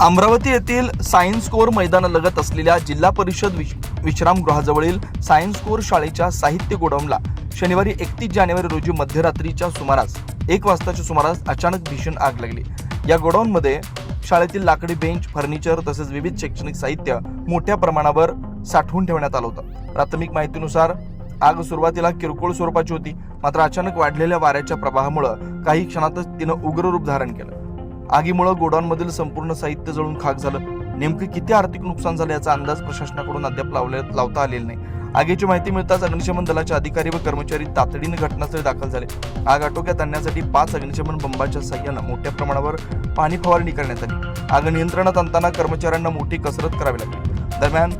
अमरावती येथील science core मैदानालगत असलेल्या जिल्हा परिषद विश विश्रामगृहाजवळील सायन्स कोर शाळेच्या साहित्य गोडाऊनला शनिवारी एकतीस जानेवारी रोजी मध्यरात्रीच्या सुमारास एक वाजताच्या सुमारास अचानक भीषण आग लागली. या गोडाऊनमध्ये शाळेतील लाकडी बेंच फर्निचर तसेच विविध शैक्षणिक साहित्य मोठ्या प्रमाणावर साठवून ठेवण्यात आलं होतं. प्राथमिक माहितीनुसार आग सुरुवातीला किरकोळ स्वरूपाची होती मात्र अचानक वाढलेल्या वाऱ्याच्या प्रवाहामुळे काही क्षणातच तिनं उग्र रूप धारण केलं. आगीमुळे गोडाऊनमधील संपूर्ण साहित्य जळून खाक झालं. नेमके किती आर्थिक नुकसान झाले याचा अंदाज प्रशासनाकडून अद्याप लावले लावता आलेला नाही. आगीची माहिती मिळताच अग्निशमन दलाचे अधिकारी व कर्मचारी तातडीने घटनास्थळी दाखल झाले. आग आटोक्यात आणण्यासाठी पाच अग्निशमन बंबाच्या सहाय्यानं मोठ्या प्रमाणावर पाणी फवारणी करण्यात आली. आग नियंत्रणात आणताना कर्मचाऱ्यांना मोठी कसरत करावी लागली. दरम्यान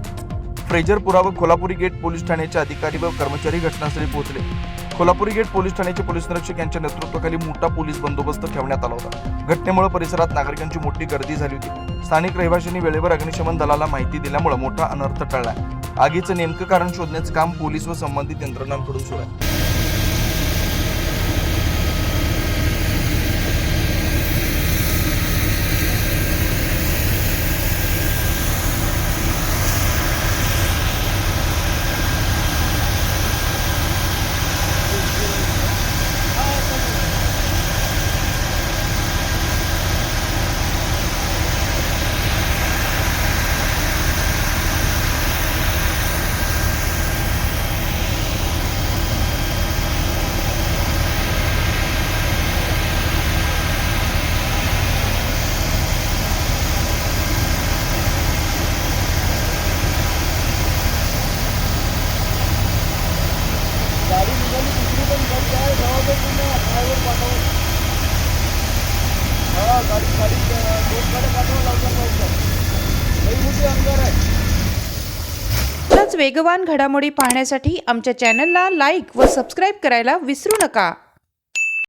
फ्रेजरपुरा व कोल्हापुरी गेट पोलीस ठाण्याचे अधिकारी व कर्मचारी घटनास्थळी पोहोचले. कोल्हापुरी गेट पोलीस ठाण्याचे पोलीस निरीक्षक यांच्या नेतृत्वाखाली मोठा पोलीस बंदोबस्त ठेवण्यात आला होता. घटनेमुळे परिसरात नागरिकांची मोठी गर्दी झाली होती. स्थानिक रहिवाशांनी वेळेवर अग्निशमन दलाला माहिती दिल्यामुळे मोठा अनर्थ टळला. आगीचं नेमकं कारण शोधण्याचं काम पोलीस व संबंधित यंत्रणांकडून सुरू आहे. गाडी गाडी दोनकडे दोन गाड्या पाठवा लावतात लवकर लई मोठी अंगार आहे वेगवान घडामोडी पाहण्यासाठी आमच्या चॅनलला लाईक व सबस्क्राईब करायला विसरू नका.